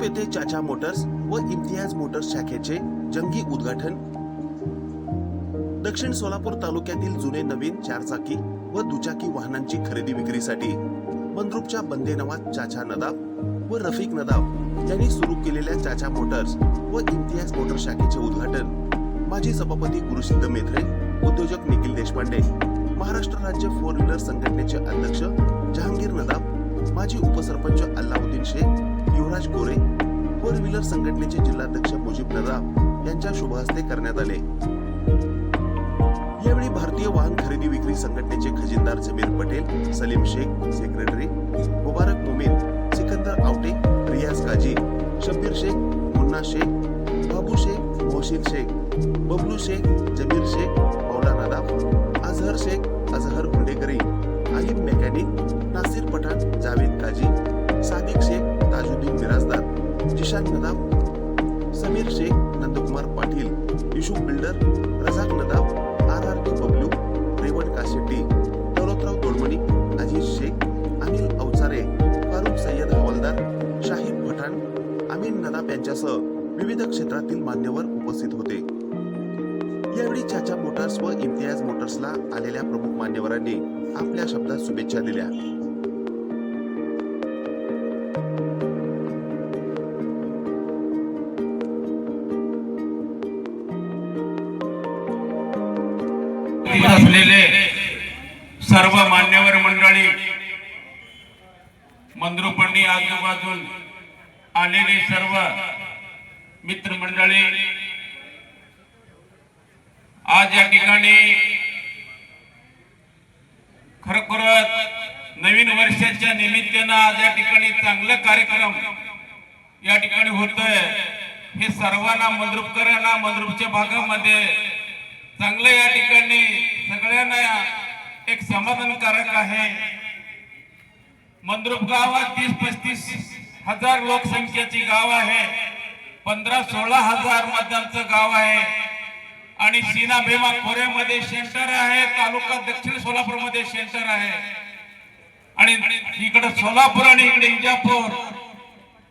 येथे चाचा मोटर्स व इम्तियाज मोटर्स शाखेचे जंगी उद्घाटन. दक्षिण सोलापूर तालुक्यातील जुने नवीन चारचाकी व दुचाकी वाहनांची खरेदी विक्रीसाठी बंद्रुपच्या बंदे नवाज चाचा नदाब व रफिक नदाब यांनी सुरू केलेल्या चाचा मोटर्स व इम्तियाज मोटर शाखेचे उद्घाटन. माजी सभापती गुरुसिद्ध मेत्रे उद्योजक निखिल देशपांडे महाराष्ट्र राज्य फोर व्हीलर संघटनेचे अध्यक्ष जहांगीर नदाब माजी उपसरपंच अल्लाउद्दीन शेख युवराज कोरे फोर व्हीलर संघटनेचे जिल्हाध्यक्ष मुजीब नदाब यांच्या शुभहस्ते करण्यात आले. यावेळी भारतीय वाहन खरेदी विक्री संघटनेचे खजिनदार Jameer Patel Salim Shaikh secretary Mubarak Momin Sikandar Awate Riyaz Kazi Shabbir Shaikh Munna Shaikh Babu Shaikh Mohsin Shaikh Bablu Shaikh Jameer Shaikh Maulana Nadab Azhar Shaikh Azhar Mirajdar Nadab Sameer Shaikh Nandkumar Patil Yusuf builder Razzak Nadab R R K Bablu Revan Kashetti Daulatrao Todmani Aziz Shaikh Anil Awchare Farukh Sayyed Hawaldar Shahid Pathan Amin नदाब यांच्यासह विविध क्षेत्रातील मान्यवर उपस्थित होते. यावेळी चाचा Motors व इम्तियाज मोटर्सला आलेल्या प्रमुख मान्यवरांनी आपल्या शब्दात शुभेच्छा दिल्या. असलेले सर्व मान्यवर मंडळी मंद्रुपणी आजूबाजून आलेले सर्व मित्रमंडळी आज या ठिकाणी खरोखरच नवीन वर्षाच्या निमित्तानं आज या ठिकाणी चांगलं कार्यक्रम या ठिकाणी होतोय. हे सर्वांना मंद्रुपकरांना मंद्रुपच्या भागामध्ये चांगलं या ठिकाणी. सगळ्यांना एक समाधानकारक आहे. मंद्रुप गावात तीस पस्तीस हजार लोकसंख्येची गाव आहे. पंधरा सोळा हजार मतदानचं गाव आहे. आणि सीना भीमा खोऱ्यामध्ये सेंटर आहे. तालुका दक्षिण सोलापूरमध्ये सेंटर आहे. आणि इकडे सोलापूर आणि इकडे इंजापूर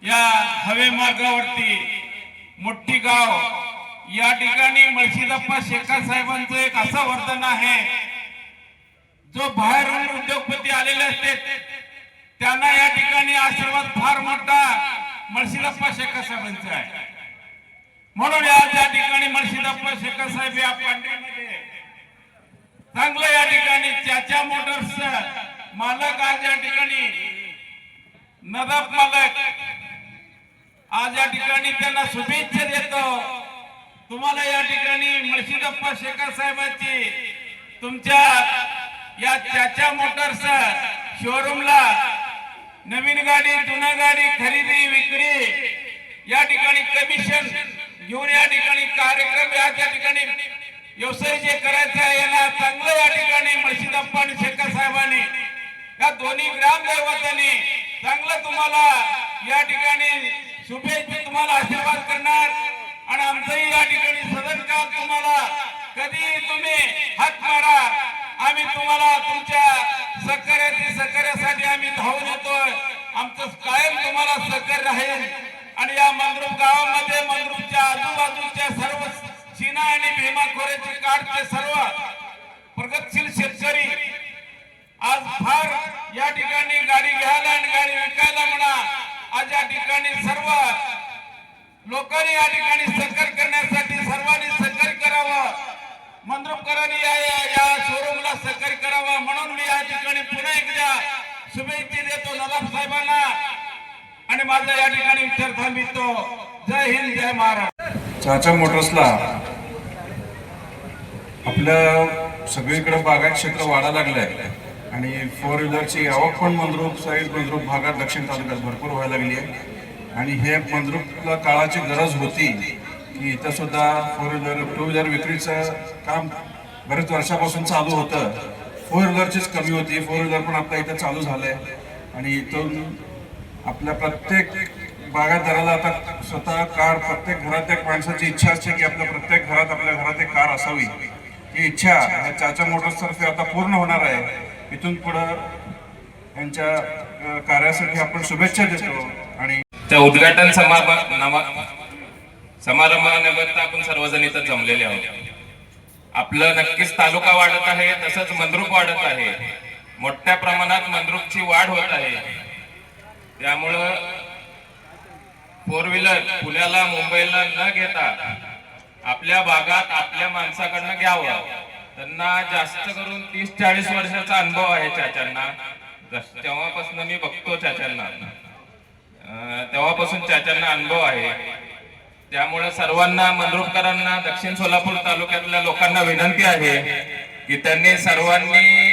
या हवे मार्गावरती मोठी गाव या ठिकाणी मळशीदप्पा शेखा साहेबांचं एक असं वर्तन आहे. जो बाहेरून उद्योगपती आलेले असते त्यांना या ठिकाणी आशीर्वाद फार मोठा मळशीदप्पा शेखा साहेबांचा आहे. म्हणून या ठिकाणी मळशीदप्पा शेखा साहेब या पांढरीमध्ये चांगलं या ठिकाणी चाचा मोटर्स मालक आज या ठिकाणी नदाब मालक. आज या ठिकाणी त्यांना शुभेच्छा देतो. तुम्हाला या ठिकाणी मळशीदप्पा शेखर साहेबांची तुमच्या या चाचा मोटर्स शोरूमला नवीन गाडी जुना गाडी खरेदी विक्री या ठिकाणी कमिशन घेऊन या ठिकाणी कार्यक्रम या त्या ठिकाणी व्यवसाय जे करायचा आहे यांना चांगलं या ठिकाणी मळशीदप्पा आणि शेखर साहेबांनी या दोन्ही ग्रामदैवतांनी चांगलं तुम्हाला या ठिकाणी शुभेच्छा तुम्हाला आशीर्वाद करणार आणि आमचंही या ठिकाणी सदन काल तुम्हाला कधी तुम्ही हात मारा? आम्ही तुम्हाला तुमच्या सहकार्याची सहकार्यासाठी आम्ही धावून येतोय. आमचं कायम तुम्हाला सहकार्य राहील. आणि या मंद्रुप गावामध्ये मंद्रुपच्या आजूबाजूच्या सर्व सीना आणि भीमा खोऱ्याचे काठचे सर्व प्रगतशील शेतकरी आज फार या ठिकाणी गाडी घ्यायला आणि गाडी विकायला म्हणा आज या ठिकाणी सर्व लोकांनी या ठिकाणी सहकार्य करण्यासाठी सर्वांनी सहकार्य करावं. मंद्रुपकरांनी या या- या शोरूमला सहकार्य करावा म्हणून मी या ठिकाणी पुन्हा एकदा शुभेच्छा देतो नवाब साहेबांना. आणि माझा या ठिकाणी विचार थांबितो. जय हिंद जय महाराष्ट्र. चाचा मोटर्सला आपल्या सगळीकडे बागायत क्षेत्र वाढायला लागलंय. आणि फोर व्हीलरची आवक पण मंद्रुप साईड मंद्रुप भागात दक्षिण तालुक्यात भरपूर व्हायला लागली आहे. आणि हे मंद्रुपला काळाची गरज होती. की इथं सुद्धा फोर व्हीलर टू व्हीलर विक्रीचं काम बरेच वर्षापासून चालू होतं. फोर व्हीलरचीच कमी होती. फोर व्हीलर पण आपल्या इथं चालू झालंय. आणि इथून आपल्या प्रत्येक बागायतदाराला आता स्वतः कार प्रत्येक घरात एक माणसाची इच्छा असते की आपल्या प्रत्येक घरात आपल्या घरात एक कार असावी. ही इच्छा ह्या चाचा मोटर्सतर्फे आता पूर्ण होणार आहे. इथून पुढं यांच्या कार्यासाठी आपण शुभेच्छा देतो. आणि त्या उद्घाटन समारंभ समारंभानिमित्त आपण सर्वजण इथं जमलेले आहोत. आपलं नक्कीच तालुका वाढत आहे तसंच मंद्रुप वाढत आहे. मोठ्या प्रमाणात मंद्रुपची वाढ होत आहे. त्यामुळं फोर व्हीलर पुण्याला मुंबईला न घेता आपल्या भागात आपल्या माणसाकडनं घ्यावं. त्यांना जास्त करून तीस चाळीस वर्षाचा अनुभव आहे चाच्यांना तेव्हापासून मी बघतो चाच्यांना तेव्हापासून चाच्यांना अनुभव आहे. त्यामुळे सर्वांना मनरूपकरांना दक्षिण सोलापूर तालुक्यातल्या लोकांना विनंती आहे की त्यांनी सर्वांनी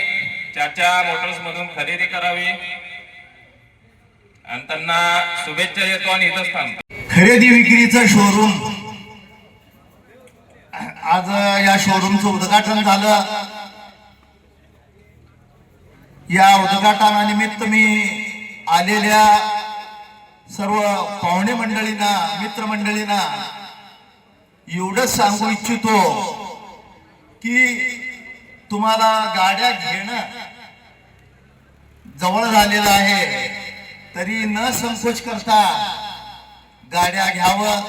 चाचा मोटर्स मधून खरेदी करावी आणि त्यांना शुभेच्छा देतो आणि इथंच थांबतो. खरेदी विक्रीचं शोरूम आज या शोरूमचं उद्घाटन झालं. या उद्घाटनानिमित्त मी आलेल्या सर्व पाहुणे मंडळींना मित्रमंडळींना एवढंच सांगू इच्छितो की तुम्हाला गाड्या घेणं जवळ झालेलं आहे. तरी न संकोच करता गाड्या घ्यावं.